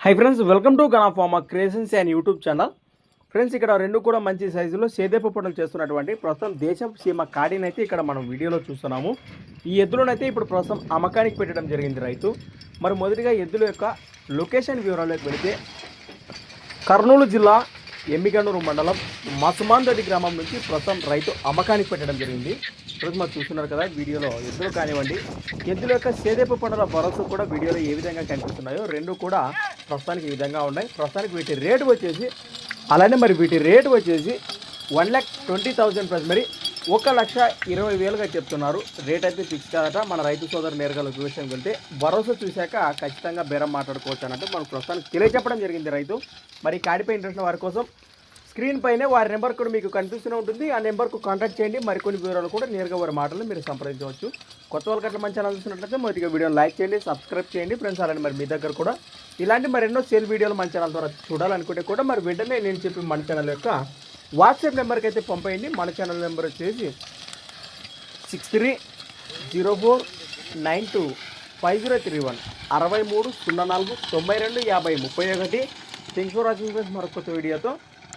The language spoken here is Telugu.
High friends welcome to గనాఫార్మా creations and YouTube channel friends ఇక్కడ రెండు కూడా మంచి సైజులో సేదేపు పనులు చేస్తున్నటువంటి ప్రస్తుతం దేశం సీమ కాడినైతే ఇక్కడ మనం వీడియోలో చూస్తున్నాము. ఈ ఎద్దులనైతే ఇప్పుడు ప్రస్తుతం అమ్మకానికి పెట్టడం జరిగింది రైతు. మరి మొదటిగా ఎద్దుల యొక్క లొకేషన్ వివరాలకు వెళితే కర్నూలు జిల్లా ఎమ్మిగనూరు మండలం మసుమాందొడ్డి గ్రామం నుంచి ప్రస్తుతం రైతు అమ్మకానికి పెట్టడం జరిగింది. ఈరోజు మరి చూస్తున్నారు కదా వీడియోలో ఎద్దులు కానివ్వండి ఎద్దుల యొక్క సేదేపు పనుల భరోసా కూడా వీడియోలో ఏ విధంగా కనిపిస్తున్నాయో రెండు కూడా ప్రస్తుతానికి ఈ విధంగా ఉన్నాయి. ప్రస్తుతానికి వీటి రేటు వచ్చేసి అలానే మరి వీటి రేటు వచ్చేసి one lakh twenty thousand plus మరి ఒక లక్ష ఇరవై వేలుగా చెప్తున్నారు. రేట్ అయితే ఫిక్స్ కాదట. మన రైతు సోదరు నేరుగా విషయం వెళ్తే భరోసా చూశాక ఖచ్చితంగా బేరం మాట్లాడుకోవచ్చు అన్నట్టు మనకు ప్రస్తుతానికి తెలియచెప్పడం జరిగింది రైతు. మరి కాడిపై ఇంట్రెస్ట్ వారి కోసం స్క్రీన్ పైనే వారి నెంబర్ కూడా మీకు కనిపిస్తూనే ఉంటుంది. ఆ నెంబర్కు కాంటాక్ట్ చేయండి. మరికొన్ని వివరాలు కూడా నేరుగా వారి మాటలు మీరు సంప్రదించవచ్చు. కొత్త వాళ్ళకి అట్లా మంచి ఛానల్ చూసినట్లయితే మొదటిగా వీడియోని లైక్ చేయండి సబ్స్క్రైబ్ చేయండి. ఫ్రెండ్స్ అలానే మరి మీ దగ్గర కూడా ఇలాంటి మరెన్నో సేల్ వీడియోలు మన ఛానల్ ద్వారా చూడాలనుకుంటే కూడా మరి వెంటనే నేను చెప్పి మన ఛానల్ యొక్క వాట్సాప్ నెంబర్కి అయితే పంపేయండి. మన ఛానల్ నెంబర్ వచ్చేసి six three zero four nine two five zero three one. అరవై మూడు సున్నా నాలుగు తొంభై రెండు యాభై ముప్పై ఒకటి. Thanks for watching friends. మరొక వీడియోతో